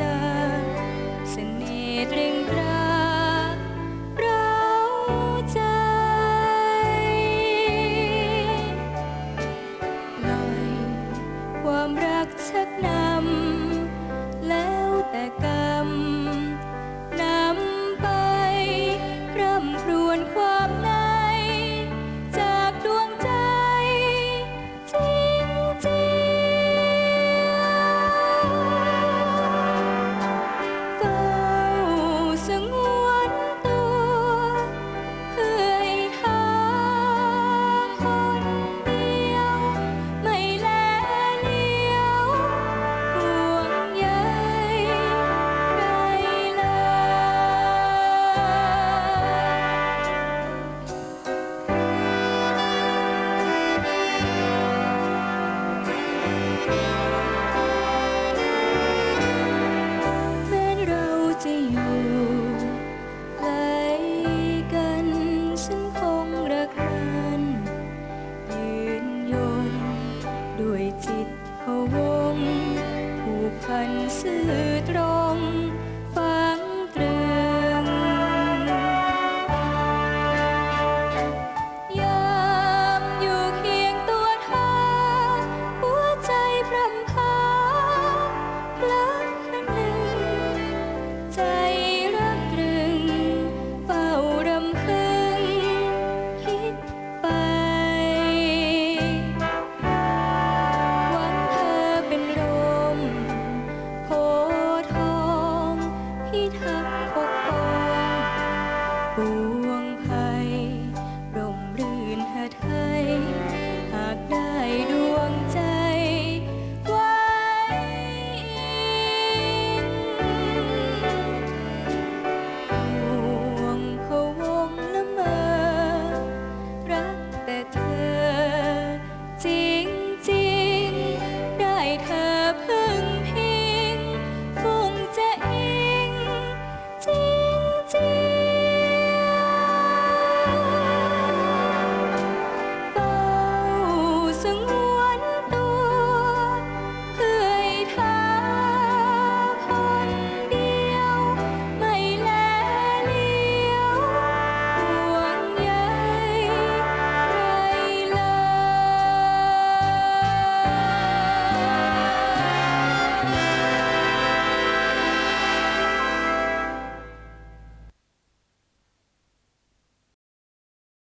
จาเสน่ห์ตริงตราเราใจลอยความรักชักนำแล้วแต่กรรมนำไปรำรวญความ 相思。